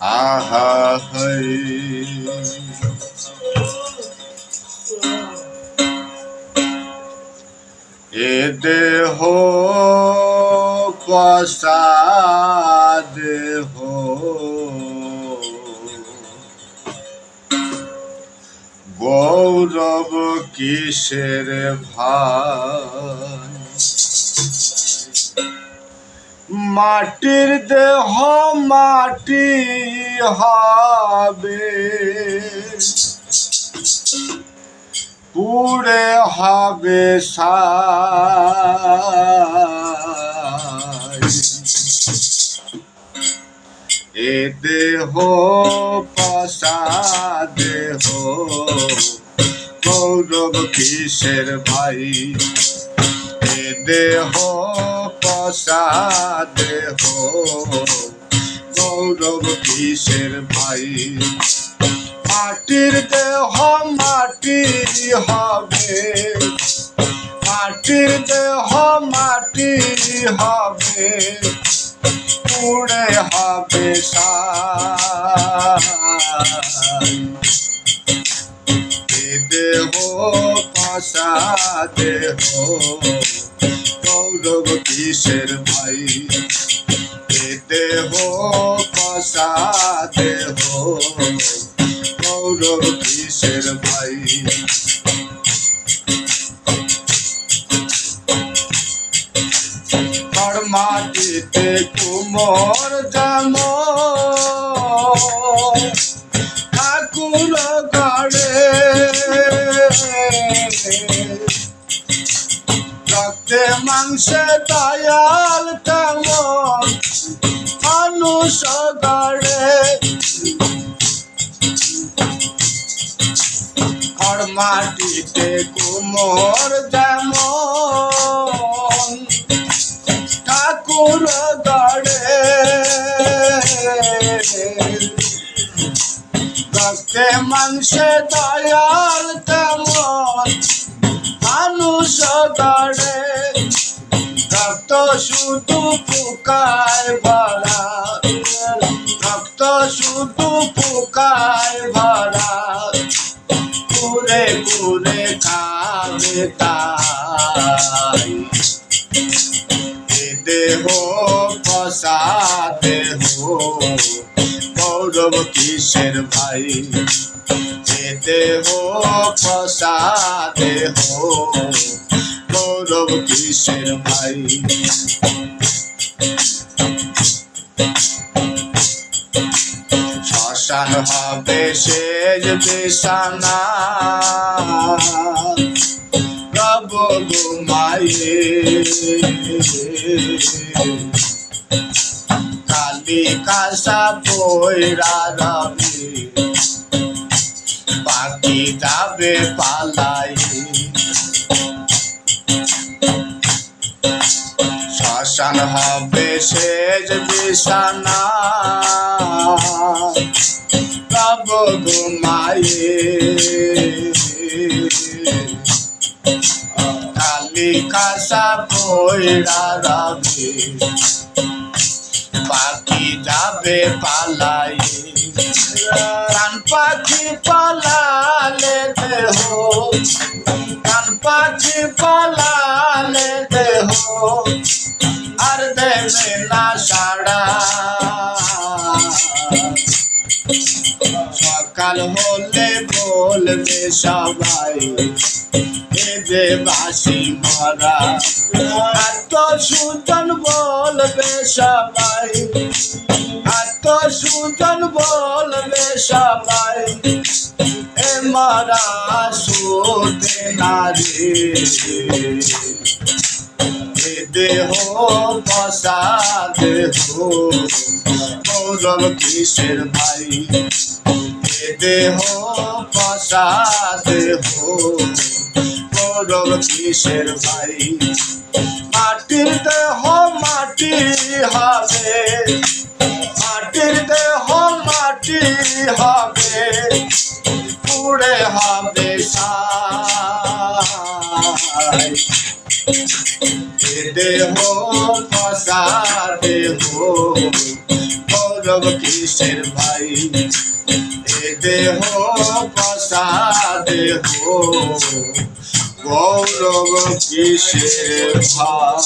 আহা হাই এ দেহ দেহ। গৌরব কিসের ভাই মাটির দেহ মাটি হবে। পুড়ে হবে এ দেহ পাশা দেহ, গৌরব কিসের ভাই? এ দেহ দেহ গৌরব কিসের ভাই? মাটির দেহ মাটি হবে। মাটির দেহ মাটি হবে। পুড়ে হবে দেহ পাশা দেহ গৌরব কিসের ভাই দেহ পাশা দেহ গৌরব কিসের ভাই মাটিতে কুমোর জাম ঠাকুর মাটিতে কুমোর যেমন, ঠাকুর গাড়ে। রক্তে মাংসে দয়াল তেমন, মানুষ গাড়ে। রক্ত শুধু পোকায় ভরা, রক্ত শুধু পোকায় ভরা। ঘুরে ঘুরে খাবে তাই। দেহ পশা দেহ গৌরব কিসের ভাই? দেহ পশা দেহ গৌরব কিসের ভাই? শ্মশান হবে শেষ বিছানা। প্রভু ঘুমাইয়ে কালি কাসা বইরা রবি। বাকি যাবে পালাই। শ্মশান হবে শেষ বিছানা। প্রভু ঘুমাইয়ে কালি কাসা বইরা রবি পাখি যাবে পালাই কান পাখি পালালে দেহ কান পাখি পালালে দেহ আর দেবে না সাড়া। সকাল হলে বলবে সবাই, এ যে বাসি মরা। এত সুজন বলবে সবাই এত সুজন বলবে সবাই, এ মরা সুতে নারী। দেহ বসা দেহ, গৌরব কিসের ভাই। দেহ বসা দেহ গৌরব কিসের ভাই? মাটির দেহ মাটি হবে। মাটির দেহ মাটি হবে। পুড়ে হবে দেহ পশা দেহ গৌরব কিসের ভাই? দেহ পশা দেহ গৌরব কিসের ভাই